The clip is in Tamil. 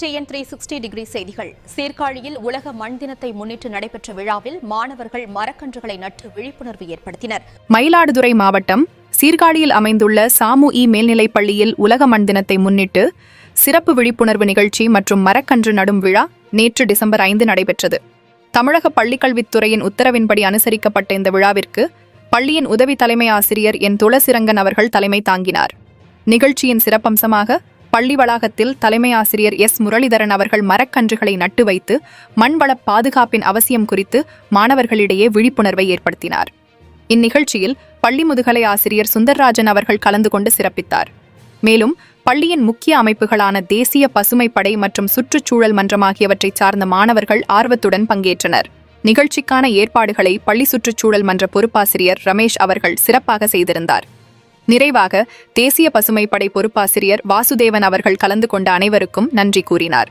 டிஎன் த்ரீ சிக்ஸ்டி டிகிரி செய்திகள். சீர்காழியில் உலக மண் தினத்தை முன்னிட்டு நடைபெற்ற விழாவில் மாணவர்கள் மரக்கன்றுகளை நட்டு விழிப்புணர்வு ஏற்படுத்தினர். மயிலாடுதுறை மாவட்டம் சீர்காழியில் அமைந்துள்ள சாமு இ மேல்நிலைப் பள்ளியில் உலக மண் தினத்தை முன்னிட்டு சிறப்பு விழிப்புணர்வு நிகழ்ச்சி மற்றும் மரக்கன்று நடும் விழா நேற்று டிசம்பர் ஐந்து நடைபெற்றது. தமிழக பள்ளிக்கல்வித்துறையின் உத்தரவின்படி அனுசரிக்கப்பட்ட இந்த விழாவிற்கு பள்ளியின் உதவி தலைமை ஆசிரியர் என் துளசிரங்கன் அவர்கள் தலைமை தாங்கினார். நிகழ்ச்சியின் சிறப்பம்சமாக பள்ளி வளாகத்தில் தலைமை ஆசிரியர் எஸ். முரளிதரன் அவர்கள் மரக்கன்றுகளை நட்டு வைத்து மண்வள பாதுகாப்பின் அவசியம் குறித்து மாணவர்களிடையே விழிப்புணர்வை ஏற்படுத்தினார். இந்நிகழ்ச்சியில் பள்ளி முதுகலை ஆசிரியர் சுந்தர்ராஜன் அவர்கள் கலந்து கொண்டு சிறப்பித்தார். மேலும் பள்ளியின் முக்கிய அமைப்புகளான தேசிய பசுமைப்படை மற்றும் சுற்றுச்சூழல் மன்றம் ஆகியவற்றை சார்ந்த மாணவர்கள் ஆர்வத்துடன் பங்கேற்றனர். நிகழ்ச்சிக்கான ஏற்பாடுகளை பள்ளி சுற்றுச்சூழல் மன்ற பொறுப்பாசிரியர் ரமேஷ் அவர்கள் சிறப்பாக செய்திருந்தார். நிறைவாக தேசிய பசுமைப்படை பொறுப்பாசிரியர் வாசுதேவன் அவர்கள் கலந்து கொண்ட அனைவருக்கும் நன்றி கூறினார்.